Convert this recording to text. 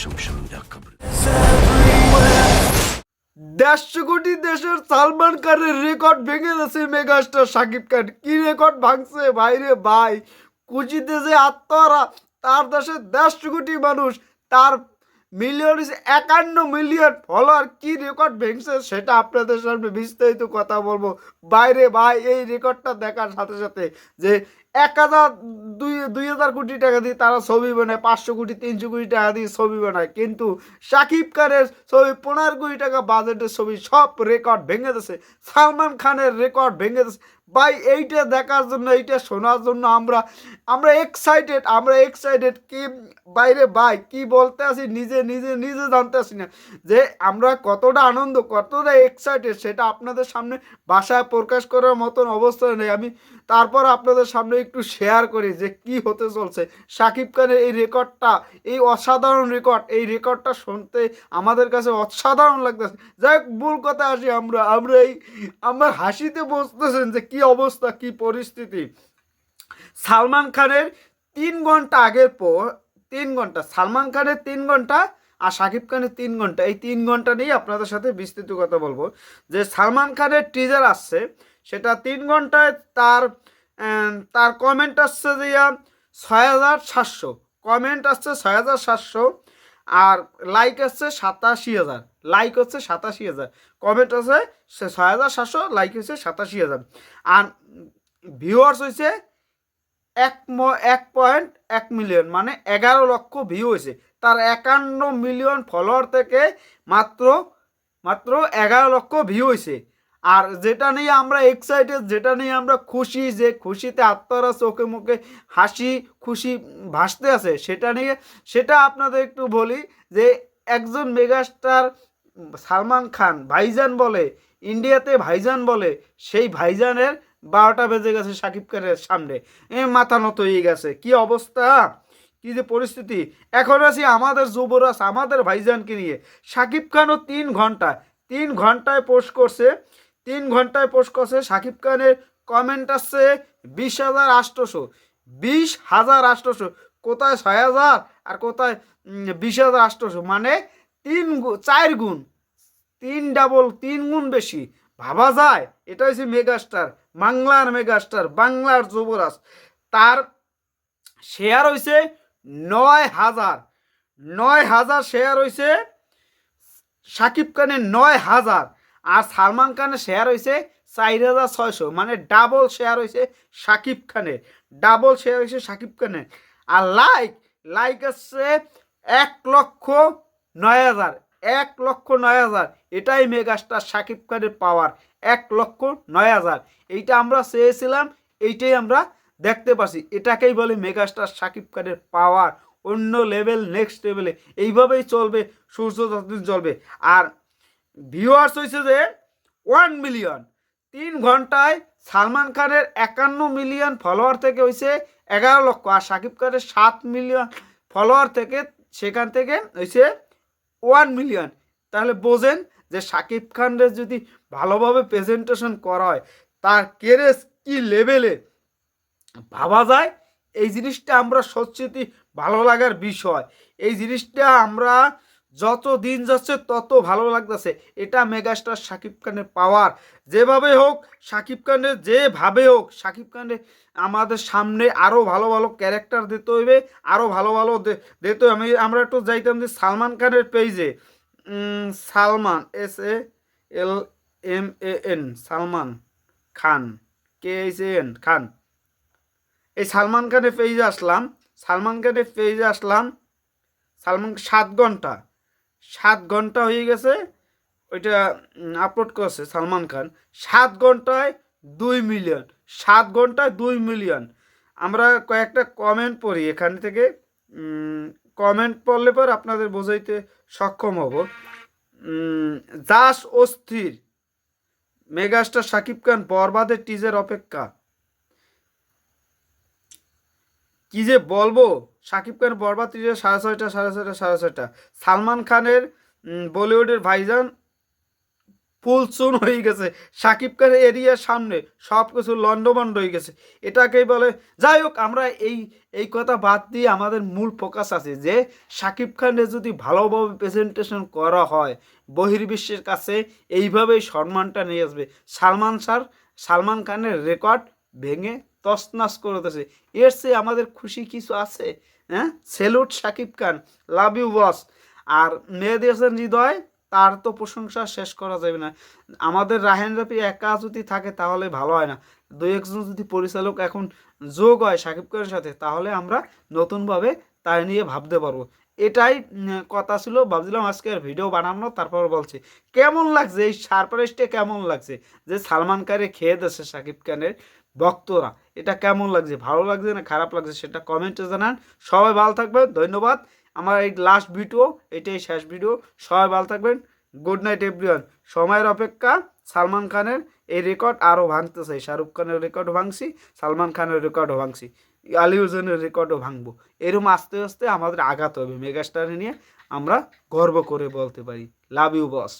şunu bir দেড়শো কোটি দেশের সালমান খানের রেকর্ড ভেঙে গেছে মেগাস্টার শাকিব খান। কি রেকর্ড ভাঙছে ভাইরে ভাই? কুচিতে যে আত্মহারা তার দেশের দেড়শো কোটি মানুষ, তার মিলিয়ন একান্ন মিলিয়ন ফলোয়ার কি রেকর্ড ভেঙছে সেটা আপনাদের সামনে বিস্তারিত কথা বলব। বাইরে ভাই, এই রেকর্ডটা দেখার সাথে সাথে যে এক হাজার দুই দুই হাজার কোটি টাকা দিয়ে তারা ছবি বানায়, পাঁচশো কোটি, তিনশো কোটি টাকা দিয়ে ছবি বানায়। কিন্তু শাকিব খানের ছবি, পনেরো কোটি টাকা বাজেটের ছবি সব রেকর্ড ভেঙে দিয়েছে সালমান খানের রেকর্ড ভেঙে দিয়েছে ভাই এইটা দেখার জন্য এইটা শোনার জন্য আমরা আমরা এক্সাইটেড আমরা এক্সাইটেড কি বাইরে ভাই কি বলতে আসি নিজে নিজে নিজে জানতে আসি না। যে আমরা কতটা আনন্দ কতটা এক্সাইটেড সেটা আপনাদের সামনে ভাষায় প্রকাশ করার মতন অবস্থা নেই। আমি তারপর আপনাদের সামনে একটু শেয়ার করি যে কি হতে চলছে। সাকিব খানের এই রেকর্ডটা এই অসাধারণ রেকর্ড এই রেকর্ডটা শুনতে আমাদের কাছে অসাধারণ লাগতেছে। যাই হোক, ভুল কথা আসি আমরা আমরা এই আমার হাসিতে বসতেছেন যে কি অবস্থা, কি পরিস্থিতি? সালমান খানের তিন ঘণ্টা আগের পর, তিন ঘণ্টা, সালমান খানের তিন ঘণ্টা আর শাকিব খানের তিন ঘণ্টা, এই তিন ঘণ্টা নিয়ে আপনাদের সাথে বিস্তৃত কথা বলব। যে সালমান খানের টিজার আসছে, সেটা তিন ঘন্টায় তার তার কমেন্ট আসছে যে ছয় হাজার সাতশো। কমেন্ট আসছে ছয় হাজার সাতশো। আর লাইক আসছে সাতাশি হাজার লাইক হচ্ছে সাতাশি হাজার কমেন্ট আছে ছয় হাজার সাতশো লাইক হচ্ছে সাতাশি হাজার। আর ভিউয়ার্স হয়েছে এক এক পয়েন্ট এক মিলিয়ন মানে এগারো লক্ষ ভিউ হয়েছে তার একান্ন মিলিয়ন ফলোয়ার থেকে মাত্র মাত্র এগারো লক্ষ ভিউ হয়েছে আর যেটা নিয়ে আমরা এক্সাইটেড যেটা নিয়ে আমরা খুশি, যে খুশিতে আত্মারা চোখে মুখে হাসি, খুশি ভাসতে আছে, সেটা নিয়ে, সেটা আপনাদের একটু বলি যে একজন মেগাস্টার সালমান খান, ভাইজান বলে, ইন্ডিয়াতে ভাইজান বলে, সেই ভাইজানের বারোটা বেজে গেছে সাকিব খানের সামনে। এ, মাথা নত হয়ে গেছে। কি অবস্থা? কি যে পরিস্থিতি? এখন আছি আমাদের যুবরাজ, আমাদের ভাইজানকে নিয়ে। সাকিব খানও তিন ঘণ্টা তিন ঘন্টায় পোস্ট করছে। তিন ঘন্টায় পোস্ট করছে সাকিব খানের কমেন্ট আসছে বিশ হাজার আটশোশো বিশ হাজার আটশোশো কোথায় ছয় হাজার আর কোথায় বিশ হাজার আটশোশো মানে তিন চার গুণ। তিন ডাবল তিন গুণ বেশি। ভাবা যায় এটা হচ্ছে মেগাস্টার বাংলার মেগাস্টার বাংলার যুবরাজ। তার শেয়ার হয়েছে নয় হাজার। নয় হাজার শেয়ার হয়েছে সাকিব খানের নয় হাজার। আর সালমান খানের শেয়ার হয়েছে চার হাজার ছয়শো মানে ডাবল শেয়ার হয়েছে সাকিব খানের ডাবল শেয়ার হয়েছে সাকিব খানের। আর লাইক লাইক আসছে এক লক্ষ নয় হাজার, এক লক্ষ নয় হাজার, এটাই মেগাস্টার সাকিব খানের পাওয়ার এক লক্ষ নয় হাজার। এইটা আমরা চেয়েছিলাম, এইটাই আমরা দেখতে পাচ্ছি এটাকেই বলে মেগাস্টার সাকিব খানের পাওয়ার অন্য লেভেল নেক্সট লেভেলে এইভাবেই চলবে, সূর্য চলবে আর ভিউয়ার্স হয়েছে যে ওয়ান মিলিয়ন তিন ঘন্টায় সালমান খানের একান্ন মিলিয়ন ফলোয়ার থেকে হয়েছে এগারো লক্ষ আর সাকিব খানের সাত মিলিয়ন ফলোয়ার থেকে সেখান থেকে হয়েছে ওয়ান মিলিয়ন তাহলে বোঝেন যে সাকিব খানের যদি ভালোভাবে প্রেজেন্টেশন করা হয়, তার কেরেস কি লেভেলে ভাবা যায়, এই জিনিসটা আমরা সত্যি ভালো লাগার বিষয়। এই জিনিসটা আমরা যত দিন যাচ্ছে, তত ভালো লাগতেছে। এটা মেগাস্টার সাকিব খানের পাওয়ার যেভাবে হোক সাকিব খানের যেভাবে হোক সাকিব খানের আমাদের সামনে আরও ভালো ভালো ক্যারেক্টার দিতে হইবে আরও ভালো ভালো দিতে। আমি, আমরা একটু যাইতাম যে সালমান খানের পেজে Salman S A. L M A N Salman Khan. K S A N Khan. এই সালমান খানের পেজে আসলাম। সালমান খানের পেজে আসলাম। সালমান, সাত ঘণ্টা। সাত ঘণ্টা হয়ে গেছে, ওইটা আপলোড করছে সালমান খান। সাত ঘন্টায় দুই মিলিয়ন সাত ঘন্টায় দুই মিলিয়ন আমরা কয়েকটা কমেন্ট পড়ি এখান থেকে। কমেন্ট পড়লে পর আপনাদের বোঝাইতে সক্ষম হব। দাস অস্থির। মেগাস্টার সাকিব খান বরবাদের টিজের অপেক্ষা। কি যে বলব? সাকিব খান বরবাদ সাড়ে ছয়টা সাড়ে ছয়টা সাড়ে ছয়টা। সালমান খানের বলিউডের ভাইজান ফুল চুন হয়ে গেছে। সাকিব খানের এরিয়ার সামনে সব কিছু লন্ডমন্ড হয়ে গেছে। এটাকেই বলে, যাই হোক, আমরা এই এই কথা বাদ দিয়ে আমাদের মূল ফোকাস আছে যে, সাকিব খানের যদি ভালোভাবে প্রেজেন্টেশন করা হয়, বহির্বিশ্বের কাছে এইভাবেই সম্মানটা নিয়ে আসবে। সালমান স্যার, সালমান খানের রেকর্ড ভেঙে তছনাছ করে দিয়েছে এর চেয়ে আমাদের খুশি কিছু আছে? হ্যাঁ? Salute Shakib Khan, love you boss. আর মেহেদি হাসান হৃদয়, তার তো প্রশংসা শেষ করা যাবে না। আমাদের রাহেন রাফি একা যদি থাকে তাহলে ভালো হয় না। দুই একজন যদি পরিচালক এখন যোগ হয় সাকিব খানের সাথে, তাহলে আমরা নতুনভাবে তাই নিয়ে ভাবতে পারব। এটাই কথা ছিল। ভাবছিলাম আজকে আর ভিডিও বানানো তারপর বলছি। কেমন লাগছে? এই সারপ্রাইজটা কেমন লাগছে? যে সালমান খানে খেয়ে দিচ্ছে সাকিব খানের। ভক্তরা। এটা কেমন লাগছে? ভালো লাগছে না খারাপ লাগছে সেটা কমেন্টে জানান। সবাই ভালো থাকবেন, ধন্যবাদ। আমার এই লাস্ট ভিডিও এটাই শেষ ভিডিও সবাই ভালো থাকবেন। গুড নাইট এভরিওয়ান সময়ের অপেক্ষা, সালমান খানের এই রেকর্ড আরও ভাঙতে চাই শাহরুখ খানের রেকর্ড ভাঙছি, সালমান খানের রেকর্ডও ভাঙছি। আলী হোসেনের রেকর্ডও ভাঙবো। এরকম আস্তে আস্তে আমাদের আঘাত হবে। মেগাস্টার নিয়ে আমরা গর্ব করে বলতে পারি। লাভ ইউ বস